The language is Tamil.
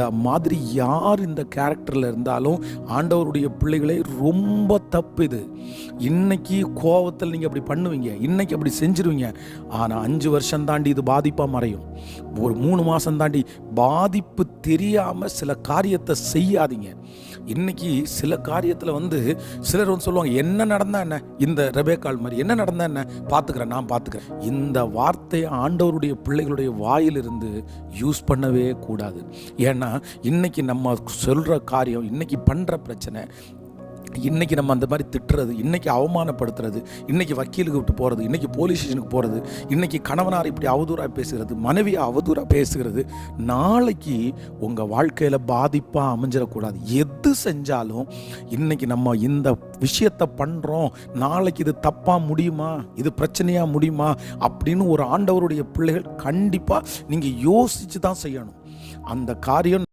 அந்த மாதிரி யார் இந்த கேரக்டரில் இருந்தாலும் ஆண்டவருடைய பிள்ளைகளே ரொம்ப தப்பு இது. இன்னைக்கு கோவத்தில் நீங்கள் அப்படி பண்ணுவீங்க இன்னைக்கு அப்படி செஞ்சிருவீங்க. ஆனால் அஞ்சு வருஷம் தாண்டி இது பாதிப்பாக மறையும். ஒரு மூணு மாதம் தாண்டி பாதிப்பு தெரியாமல் சில காரியத்தை செய்யாதீங்க. இன்னைக்கு சில காரியத்தில் வந்து சிலர் வந்து சொல்லுவாங்க என்ன நடந்தா என்ன? இந்த ரெபேக்கால் மாதிரி என்ன நடந்தா என்ன? பார்த்துக்கிறேன் நான் பார்த்துக்கிறேன் இந்த வார்த்தையை ஆண்டவருடைய பிள்ளைகளுடைய வாயிலிருந்து யூஸ் பண்ணவே கூடாது. ஏன்னா இன்னைக்கு நம்ம சொல்கிற காரியம் இன்னைக்கு பண்ணுற பிரச்சனை இன்னைக்கு நம்ம அந்த மாதிரி திட்டுறது இன்னைக்கு அவமானப்படுத்துறது இன்னைக்கு வக்கீலுக்கு விட்டு போகிறது இன்னைக்கு போலீஸ் ஸ்டேஷனுக்கு போகிறது இன்னைக்கு கணவனார் இப்படி அவதூறாக பேசுகிறது மனைவியை அவதூறாக பேசுகிறது நாளைக்கு உங்கள் வாழ்க்கையில் பாதிப்பாக அமைஞ்சிடக்கூடாது. எது செஞ்சாலும் இன்னைக்கு நம்ம இந்த விஷயத்தை பண்ணுறோம் நாளைக்கு இது தப்பாக முடியுமா இது பிரச்சனையாக முடியுமா அப்படின்னு ஒரு ஆண்டவருடைய பிள்ளைகள் கண்டிப்பாக நீங்கள் யோசித்து தான் செய்யணும். அந்த காரியம்